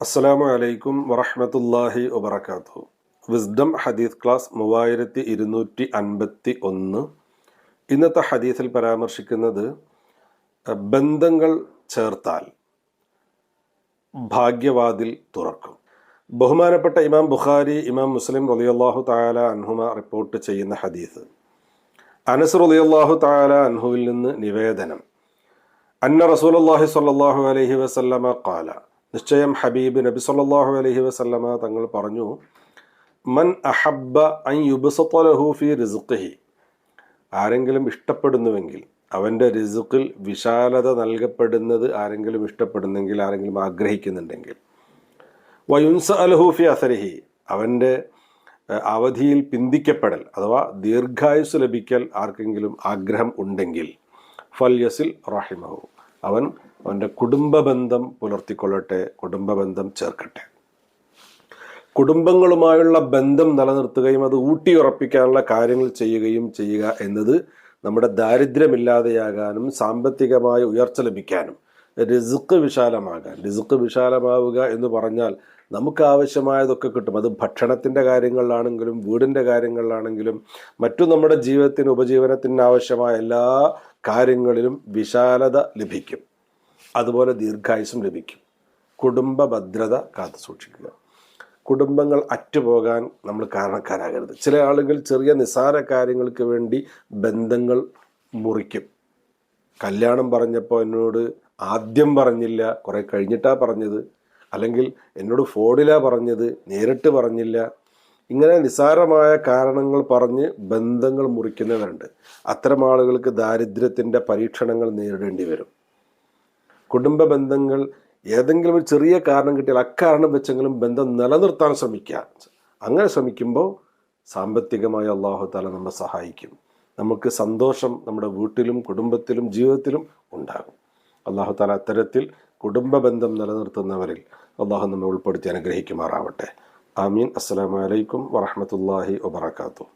അസ്സലാമു അലൈക്കും വറഹമത്തല്ലാഹി വബറകാതുഹു. വിസ്ഡം ഹദീസ് ക്ലാസ് മൂവായിരത്തി ഇരുന്നൂറ്റി അൻപത്തി ഒന്ന് ഇന്നത്തെ ഹദീസിൽ പരാമർശിക്കുന്നത് ബന്ധങ്ങൾ ചേർത്താൽ ഭാഗ്യവാതിൽ തുറക്കും. ബഹുമാനപ്പെട്ട ഇമാം ബുഖാരി ഇമാം മുസ്ലിം റളിയല്ലാഹു താല അൻഹുമ റിപ്പോർട്ട് ചെയ്യുന്ന ഹദീസ്. അനസ് റളിയല്ലാഹു താല അൻഹുവിൽ നിന്ന് നിവേദനം. അന്ന റസൂൽ റസൂലുള്ളാഹി സ്വല്ലല്ലാഹു അലഹി വസല്ലമ ഖാല നിശ്ചയം ഹബീബ് നബി സല്ലാഹു അലഹി വസല്ലമ തങ്ങൾ പറഞ്ഞു മൻ അഹബ്ബ അൻ ഫീ റിസ്ഖിഹി. ആരെങ്കിലും ഇഷ്ടപ്പെടുന്നുവെങ്കിൽ അവന്റെ റിസുക്കിൽ വിശാലത നൽകപ്പെടുന്നത് ആരെങ്കിലും ഇഷ്ടപ്പെടുന്നെങ്കിൽ ആരെങ്കിലും ആഗ്രഹിക്കുന്നുണ്ടെങ്കിൽ. വയുൻസ അലഹൂഫി അസരഹി. അവന്റെ അവധിയിൽ പിന്തിക്കപ്പെടൽ അഥവാ ദീർഘായുസ് ലഭിക്കൽ ആർക്കെങ്കിലും ആഗ്രഹം ഉണ്ടെങ്കിൽ ഫൽ യസിൽ റഹിമഹു. അവൻ അവന്റെ കുടുംബ ബന്ധം പുലർത്തിക്കൊള്ളട്ടെ കുടുംബ ബന്ധം ചേർക്കട്ടെ. കുടുംബങ്ങളുമായുള്ള ബന്ധം നിലനിർത്തുകയും അത് ഊട്ടിയുറപ്പിക്കാനുള്ള കാര്യങ്ങൾ ചെയ്യുകയും ചെയ്യുക എന്നത് നമ്മുടെ ദാരിദ്ര്യമില്ലാതെയാകാനും സാമ്പത്തികമായ ഉയർച്ച ലഭിക്കാനും റിസുക്ക് വിശാലമാകാൻ റിസുക്ക് വിശാലമാവുക എന്ന് പറഞ്ഞാൽ നമുക്ക് ആവശ്യമായതൊക്കെ കിട്ടും. അത് ഭക്ഷണത്തിന്റെ കാര്യങ്ങളിലാണെങ്കിലും വീടിന്റെ കാര്യങ്ങളിലാണെങ്കിലും മറ്റു നമ്മുടെ ജീവിതത്തിന് ഉപജീവനത്തിന് ആവശ്യമായ എല്ലാ കാര്യങ്ങളിലും വിശാലത ലഭിക്കും. അതുപോലെ ദീർഘായുസും ലഭിക്കും. കുടുംബ ഭദ്രത കാത്തു സൂക്ഷിക്കുക. കുടുംബങ്ങൾ അറ്റുപോകാൻ നമ്മൾ കാരണക്കാരാകരുത്. ചില ആളുകൾ ചെറിയ നിസ്സാര കാര്യങ്ങൾക്ക് വേണ്ടി ബന്ധങ്ങൾ മുറിക്കും. കല്യാണം പറഞ്ഞപ്പോൾ എന്നോട് ആദ്യം പറഞ്ഞില്ല കുറേ കഴിഞ്ഞിട്ടാ പറഞ്ഞത്. അല്ലെങ്കിൽ എന്നോട് ഫോണിലാ പറഞ്ഞത് നേരിട്ട് പറഞ്ഞില്ല. ഇങ്ങനെ നിസ്സാരമായ കാരണങ്ങൾ പറഞ്ഞ് ബന്ധങ്ങൾ മുറിക്കുന്നവരുണ്ട്. അത്തരം ആളുകൾക്ക് ദാരിദ്ര്യത്തിന്റെ പരീക്ഷണങ്ങൾ നേരിടേണ്ടി വരും. കുടുംബ ബന്ധങ്ങൾ ഏതെങ്കിലും ഒരു ചെറിയ കാരണം കിട്ടിയാൽ അക്കാരണം വെച്ചെങ്കിലും ബന്ധം നിലനിർത്താൻ ശ്രമിക്കുക. അങ്ങനെ ശ്രമിക്കുമ്പോൾ സാമ്പത്തികമായി അള്ളാഹു താല നമ്മെ സഹായിക്കും. നമുക്ക് സന്തോഷം നമ്മുടെ വീട്ടിലും കുടുംബത്തിലും ജീവിതത്തിലും ഉണ്ടാകും. അള്ളാഹു താല അത്തരത്തിൽ കുടുംബ ബന്ധം നിലനിർത്തുന്നവരിൽ അള്ളാഹു നമ്മെ ഉൾപ്പെടുത്തി അനുഗ്രഹിക്കുമാറാവട്ടെ. ആമീൻ. അസ്സലാമലൈക്കും വറഹമത്തല്ലാഹി വബർക്കാത്തു